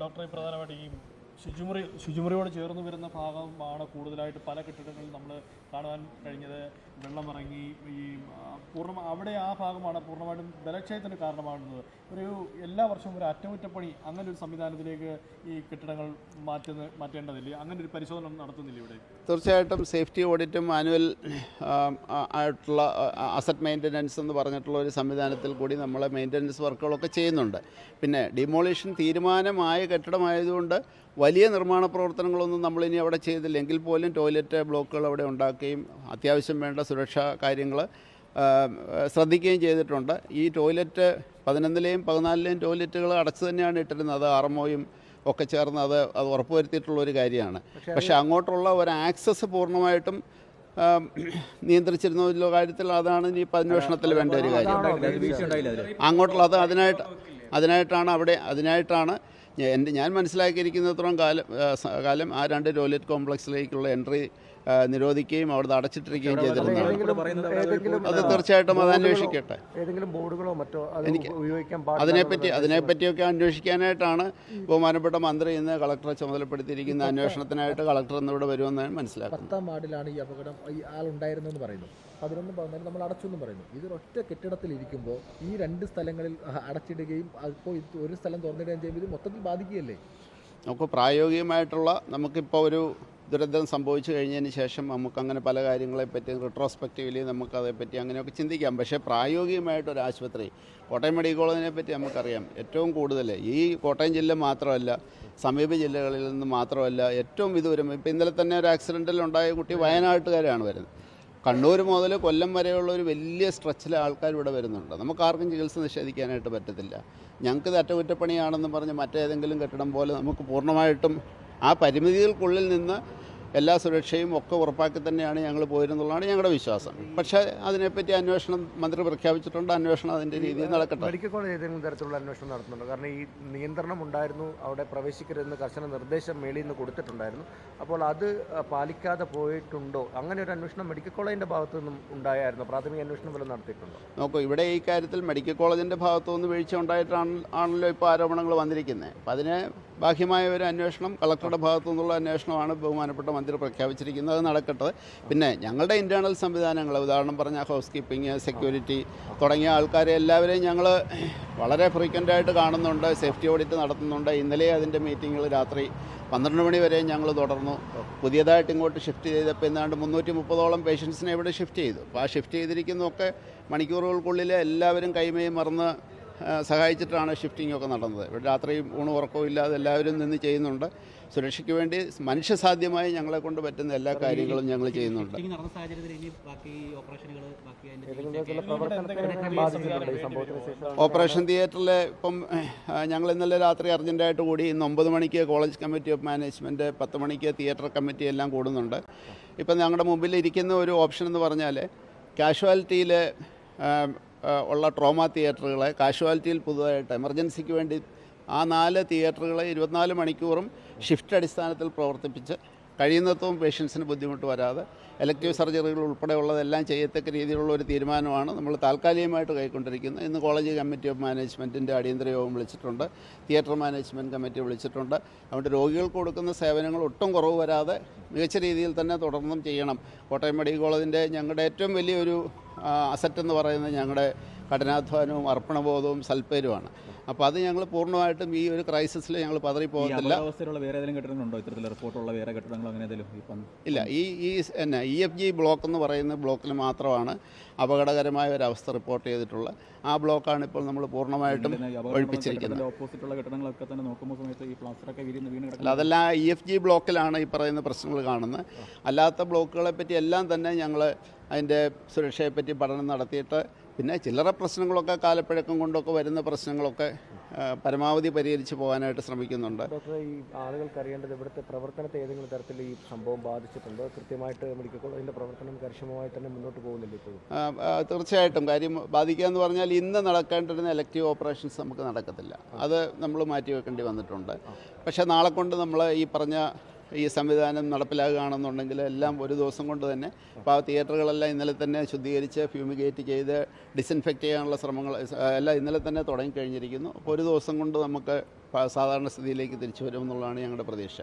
ഡോക്ടറെ പ്രധാനമായിട്ട് ഈ ശുചിമുറി ശുചിമുറിയോട് ചേർന്ന് വരുന്ന ഭാഗമാണ് കൂടുതലായിട്ട് പല കെട്ടിടങ്ങളിൽ നമ്മൾ കാണുവാൻ കഴിഞ്ഞത്. വെള്ളമിറങ്ങി ഈ ആ, പൂർണ അവിടെ ആ ഭാഗമാണ് പൂർണമായിട്ടും ബലക്ഷയത്തിന് കാരണമാകുന്നത്. ഒരു എല്ലാ വർഷവും ഒരു അറ്റകുറ്റപ്പണി അങ്ങനെ ഒരു സംവിധാനത്തിലേക്ക് ഈ കെട്ടിടങ്ങൾ മാറ്റുന്ന മാറ്റേണ്ടതില്ലേ? അങ്ങനെ ഒരു പരിശോധന നടത്തുന്നില്ല ഇവിടെ? തീർച്ചയായിട്ടും സേഫ്റ്റി ഓഡിറ്റും മാനുവൽ ആയിട്ടുള്ള അസറ്റ് മെയിന്റനൻസ് എന്ന് പറഞ്ഞിട്ടുള്ള ഒരു സംവിധാനത്തിൽ കൂടി നമ്മൾ മെയിന്റനൻസ് വർക്കുകളൊക്കെ ചെയ്യുന്നുണ്ട്. പിന്നെ ഡിമോളിഷൻ തീരുമാനമായ കെട്ടിടമായതുകൊണ്ട് വലിയ നിർമ്മാണ പ്രവർത്തനങ്ങളൊന്നും നമ്മളിനി അവിടെ ചെയ്തില്ലെങ്കിൽ പോലും ടോയ്ലറ്റ് ബ്ലോക്കുകൾ അവിടെ ഉണ്ടാക്കുകയും അത്യാവശ്യം വേണ്ട സുരക്ഷാ കാര്യങ്ങൾ ശ്രദ്ധിക്കുകയും ചെയ്തിട്ടുണ്ട്. ഈ ടോയ്ലറ്റ് പതിനൊന്നിലെയും പതിനാലിലെയും ടോയ്ലറ്റുകൾ അടച്ചു തന്നെയാണ് ഇട്ടിരുന്നത്. അത് ആർമോയും ഒക്കെ ചേർന്ന് അത് അത് ഉറപ്പുവരുത്തിയിട്ടുള്ള ഒരു കാര്യമാണ്. പക്ഷേ അങ്ങോട്ടുള്ള ഒരു ആക്സസ് പൂർണമായിട്ടും നിയന്ത്രിച്ചിരുന്ന കാര്യത്തിൽ അതാണ് ഇനി ഇപ്പം അന്വേഷണത്തിൽ വേണ്ട ഒരു കാര്യം. അങ്ങോട്ടുള്ള അത് അതിനായിട്ട് അതിനായിട്ടാണ് അവിടെ അതിനായിട്ടാണ് എന്റെ ഞാൻ മനസ്സിലാക്കിയിരിക്കുന്നത്രോം കാലം കാലം ആ രണ്ട് ടോയ്ലറ്റ് കോംപ്ലക്സിലേക്കുള്ള എൻട്രി നിരോധിക്കുകയും അവിടെ അടച്ചിട്ടിരിക്കുകയും ചെയ്തിരുന്നതാണ്. ഏതെങ്കിലും അത് തീർച്ചയായിട്ടും അത് അന്വേഷിക്കട്ടെ. ഏതെങ്കിലും ബോർഡുകളോ മറ്റോ അത് എനിക്ക് ഉപയോഗിക്കാൻ പാടില്ല അതിനെപ്പറ്റി അതിനെപ്പറ്റിയൊക്കെ അന്വേഷിക്കാനായിട്ടാണ് ബഹുമാനപ്പെട്ട മന്ത്രി ഇന്ന് കളക്ടറെ ചുമതലപ്പെടുത്തിയിരിക്കുന്ന അന്വേഷണത്തിനായിട്ട് കളക്ടർ ഇന്നിവിടെ വരുമെന്നാണ് മനസ്സിലാക്കുന്നു. പത്താം വാർഡിലാണ് ഈ അപകടം. ഈ ആളുണ്ടായിരുന്നു എന്ന് പറയുന്നു. പതിനൊന്ന് പതിനാല് നമ്മൾ അടച്ചു എന്ന് പറയുന്നു. ഇത് ഒറ്റ കെട്ടിടത്തിൽ ഇരിക്കുമ്പോൾ ഈ രണ്ട് സ്ഥലങ്ങളിൽ അടച്ചിടുകയും അപ്പോൾ ഒരു സ്ഥലം തുറന്നിടുകയും ചെയ്യുമ്പോൾ ഇത് മൊത്തത്തിൽ ബാധിക്കുകയല്ലേ? നമുക്ക് പ്രായോഗികമായിട്ടുള്ള നമുക്കിപ്പോൾ ഒരു ദുരന്തം സംഭവിച്ചു കഴിഞ്ഞതിന് ശേഷം നമുക്കങ്ങനെ പല കാര്യങ്ങളെപ്പറ്റി റിട്രോസ്പെക്റ്റീവ്ലി നമുക്കതേപ്പറ്റി അങ്ങനെയൊക്കെ ചിന്തിക്കാം. പക്ഷേ പ്രായോഗികമായിട്ട് ഒരു ആശുപത്രി കോട്ടയം മെഡിക്കൽ കോളേജിനെ പറ്റി നമുക്കറിയാം ഏറ്റവും കൂടുതൽ ഈ കോട്ടയം ജില്ല മാത്രമല്ല സമീപ ജില്ലകളിൽ നിന്ന് മാത്രമല്ല ഏറ്റവും വിദൂരം. ഇപ്പോൾ ഇന്നലെ തന്നെ ഒരു ആക്സിഡന്റിൽ ഉണ്ടായ കുട്ടി വയനാട്ടുകാരാണ് വരുന്നത്. കണ്ണൂർ മുതൽ കൊല്ലം വരെയുള്ള ഒരു വലിയ സ്ട്രെച്ചിൽ ആൾക്കാർ ഇവിടെ വരുന്നുണ്ട്. നമുക്ക് ആർക്കും ചികിത്സ നിഷേധിക്കാനായിട്ട് പറ്റത്തില്ല. ഞങ്ങൾക്ക് അറ്റകുറ്റപ്പണിയാണെന്ന് പറഞ്ഞ് മറ്റേതെങ്കിലും കെട്ടിടം പോലെ നമുക്ക് പൂർണമായിട്ടും ആ പരിമിതികൾക്കുള്ളിൽ നിന്ന് എല്ലാ സുരക്ഷയും ഒക്കെ ഉറപ്പാക്കി തന്നെയാണ് ഞങ്ങൾ പോയിരുന്നുള്ളതാണ് ഞങ്ങളുടെ വിശ്വാസം. പക്ഷേ അതിനെപ്പറ്റി അന്വേഷണം മന്ത്രി പ്രഖ്യാപിച്ചിട്ടുണ്ട്. അന്വേഷണം അതിന്റെ രീതിയിൽ നടക്കട്ടെ. മെഡിക്കൽ കോളേജ് ഏതെങ്കിലും തരത്തിലുള്ള അന്വേഷണം നടത്തുന്നുണ്ട്. കാരണം ഈ നിയന്ത്രണം ഉണ്ടായിരുന്നു അവിടെ പ്രവേശിക്കരുതെന്ന് കർശന നിർദ്ദേശം മേളിൽ നിന്ന് കൊടുത്തിട്ടുണ്ടായിരുന്നു. അപ്പോൾ അത് പാലിക്കാതെ പോയിട്ടുണ്ടോ? അങ്ങനെ ഒരു അന്വേഷണം മെഡിക്കൽ കോളേജിന്റെ ഭാഗത്തു നിന്നും ഉണ്ടായിരുന്നു പ്രാഥമിക അന്വേഷണം വല്ലതും നടത്തിയിട്ടുണ്ടോ? നോക്കൂ ഇവിടെ ഈ കാര്യത്തിൽ മെഡിക്കൽ കോളേജിന്റെ ഭാഗത്തു നിന്ന് വീഴ്ച ഉണ്ടായിട്ടാണ് ആണല്ലോ ഇപ്പോൾ ആരോപണങ്ങൾ വന്നിരിക്കുന്നത്. അപ്പം അതിന് ബാഹ്യമായ ഒരു അന്വേഷണം കളക്ടറുടെ ഭാഗത്തു നിന്നുള്ള അന്വേഷണമാണ് ബഹുമാനപ്പെട്ട മന്ത്രി പ്രഖ്യാപിച്ചിരിക്കുന്നത്. അത് നടക്കട്ടെ. പിന്നെ ഞങ്ങളുടെ ഇന്റേർണൽ സംവിധാനങ്ങൾ ഉദാഹരണം പറഞ്ഞാൽ ഹൗസ് കീപ്പിംഗ് സെക്യൂരിറ്റി തുടങ്ങിയ ആൾക്കാരെ എല്ലാവരെയും ഞങ്ങൾ വളരെ ഫ്രീക്വന്റായിട്ട് കാണുന്നുണ്ട്. സേഫ്റ്റി ഓഡിറ്റ് നടത്തുന്നുണ്ട്. ഇന്നലെ അതിന്റെ മീറ്റിങ്ങുകൾ രാത്രി പന്ത്രണ്ട് മണി വരെ ഞങ്ങൾ തുടർന്നു. പുതിയതായിട്ട് ഇങ്ങോട്ട് ഷിഫ്റ്റ് ചെയ്തപ്പോൾ ഏതാണ്ട് മുന്നൂറ്റി മുപ്പതോളം പേഷ്യൻസിനെ ഇവിടെ ഷിഫ്റ്റ് ചെയ്തു. അപ്പോൾ ആ ഷിഫ്റ്റ് ചെയ്തിരിക്കുന്നതൊക്കെ മണിക്കൂറുകൾക്കുള്ളിൽ എല്ലാവരും കൈമയും മറന്ന് സഹായിച്ചിട്ടാണ് ഷിഫ്റ്റിംഗ് ഒക്കെ നടന്നത്. ഇവിടെ രാത്രി ഊണ് ഉറക്കവും ഇല്ലാതെ എല്ലാവരും നിന്ന് ചെയ്യുന്നുണ്ട്. സുരക്ഷയ്ക്ക് വേണ്ടി മനുഷ്യസാധ്യമായി ഞങ്ങളെ കൊണ്ട് പറ്റുന്ന എല്ലാ കാര്യങ്ങളും ഞങ്ങൾ ചെയ്യുന്നുണ്ട്. ഓപ്പറേഷൻ തിയേറ്ററിൽ ഇപ്പം ഞങ്ങൾ ഇന്നലെ രാത്രി അർജന്റായിട്ട് കൂടി ഇന്ന് ഒമ്പത് മണിക്ക് കോളേജ് കമ്മിറ്റി ഓഫ് മാനേജ്മെന്റ് പത്ത് മണിക്ക് തിയേറ്റർ കമ്മിറ്റി എല്ലാം കൂടുന്നുണ്ട്. ഇപ്പം ഞങ്ങളുടെ മുമ്പിൽ ഇരിക്കുന്ന ഒരു ഓപ്ഷൻ എന്ന് പറഞ്ഞാൽ കാഷ്വാലിറ്റിയിൽ ഉള്ള ട്രോമ തിയേറ്ററുകളെ കാഷ്വാലിറ്റിയിൽ പുതുതായിട്ട് എമർജൻസിക്ക് വേണ്ടി ആ നാല് തിയേറ്ററുകളെ ഇരുപത്തിനാല് മണിക്കൂറും ഷിഫ്റ്റ് അടിസ്ഥാനത്തിൽ പ്രവർത്തിപ്പിച്ച് കഴിയുന്നത്രയും പേഷ്യൻസിന് ബുദ്ധിമുട്ട് വരാതെ എലക്റ്റീവ് സർജറികൾ ഉൾപ്പെടെയുള്ളതെല്ലാം ചെയ്യത്തക്ക രീതിയിലുള്ള ഒരു തീരുമാനമാണ് നമ്മൾ താൽക്കാലികമായിട്ട് കൈക്കൊണ്ടിരിക്കുന്നത്. ഇന്ന് കോളേജ് കമ്മിറ്റി ഓഫ് മാനേജ്മെന്റിന്റെ അടിയന്തര യോഗം വിളിച്ചിട്ടുണ്ട്. തിയേറ്റർ മാനേജ്മെന്റ് കമ്മിറ്റി വിളിച്ചിട്ടുണ്ട്. അതുകൊണ്ട് രോഗികൾക്ക് കൊടുക്കുന്ന സേവനങ്ങൾ ഒട്ടും കുറവ് വരാതെ മികച്ച രീതിയിൽ തന്നെ തുടർന്നും ചെയ്യണം. കോട്ടയം മെഡിക്കൽ കോളേജിന്റെ ഞങ്ങളുടെ ഏറ്റവും വലിയൊരു അസറ്റ് എന്ന് പറയുന്നത് ഞങ്ങളുടെ കഠിനാധ്വാനവും അർപ്പണബോധവും സൽപ്പേരുമാണ്. അപ്പോൾ അത് ഞങ്ങൾ പൂർണമായിട്ടും ഈ ഒരു ക്രൈസിസിൽ ഞങ്ങൾ പതറി പതറിപ്പോകത്തില്ല അവസ്ഥയിലുള്ള വേറെ ഏതെങ്കിലും കെട്ടിടങ്ങളുണ്ടോ ഇത്തരത്തിലുള്ള റിപ്പോർട്ടുള്ള വേറെ കെട്ടിടങ്ങളോ അങ്ങനെ ഏതെങ്കിലും ഇല്ല. ഈ ഈ എന്നാ ഇ എഫ് ജി ബ്ലോക്ക് എന്ന് പറയുന്ന ബ്ലോക്കിൽ മാത്രമാണ് അപകടകരമായ ഒരു അവസ്ഥ റിപ്പോർട്ട് ചെയ്തിട്ടുള്ള. ആ ബ്ലോക്കാണ് ഇപ്പോൾ നമ്മൾ പൂർണമായിട്ടും ഒഴിപ്പിച്ചിരിക്കുന്നത്. ഓപ്പോസിറ്റുള്ള കെട്ടിടങ്ങളൊക്കെ തന്നെ നോക്കുമ്പോൾ സമയത്ത് ഈ പ്ലാസ്റ്ററൊക്കെ വീഴുന്ന വീണ് അല്ല അതെല്ലാം ഇ എഫ് ജി ബ്ലോക്കിലാണ് ഈ പറയുന്ന പ്രശ്നങ്ങൾ കാണുന്നത്. അല്ലാത്ത ബ്ലോക്കുകളെ പറ്റി എല്ലാം തന്നെ ഞങ്ങൾ അതിന്റെ സുരക്ഷയെപ്പറ്റി പഠനം നടത്തിയിട്ട് പിന്നെ ചില്ലറ പ്രശ്നങ്ങളൊക്കെ കാലപ്പഴക്കം കൊണ്ടൊക്കെ വരുന്ന പ്രശ്നങ്ങളൊക്കെ പരമാവധി പരിഹരിച്ച് പോകാനായിട്ട് ശ്രമിക്കുന്നുണ്ട്. ഈ ആളുകൾക്ക് അറിയേണ്ടത് ഇവിടുത്തെ പ്രവർത്തനത്തെ ഏതെങ്കിലും തരത്തിൽ ഈ സംഭവം ബാധിച്ചിട്ടുണ്ടോ? കൃത്യമായിട്ട് മെഡിക്കൽ കോളേജിന്റെ പ്രവർത്തനം കർശനമായി തന്നെ മുന്നോട്ട് പോകുന്നില്ല ഇപ്പോഴും. തീർച്ചയായിട്ടും. കാര്യം ബാധിക്കുക എന്ന് പറഞ്ഞാൽ ഇന്ന് നടക്കേണ്ടിരുന്ന എലക്റ്റീവ് ഓപ്പറേഷൻസ് നമുക്ക് നടക്കത്തില്ല. അത് നമ്മൾ മാറ്റി വെക്കേണ്ടി വന്നിട്ടുണ്ട് പക്ഷേ നാളെ കൊണ്ട് നമ്മൾ ഈ പറഞ്ഞ ഈ സംവിധാനം നടപ്പിലാകുകയാണെന്നുണ്ടെങ്കിൽ എല്ലാം ഒരു ദിവസം കൊണ്ട് തന്നെ. അപ്പോൾ തിയേറ്ററുകളെല്ലാം ഇന്നലെ തന്നെ ശുദ്ധീകരിച്ച് ഫ്യൂമിഗേറ്റ് ചെയ്ത് ഡിസിൻഫെക്റ്റ് ചെയ്യാനുള്ള ശ്രമങ്ങൾ എല്ലാം ഇന്നലെ തന്നെ തുടങ്ങിക്കഴിഞ്ഞിരിക്കുന്നു. അപ്പോൾ ഒരു ദിവസം കൊണ്ട് നമുക്ക് സാധാരണ സ്ഥിതിയിലേക്ക് തിരിച്ചു വരുമെന്നുള്ളതാണ് ഞങ്ങളുടെ പ്രതീക്ഷ.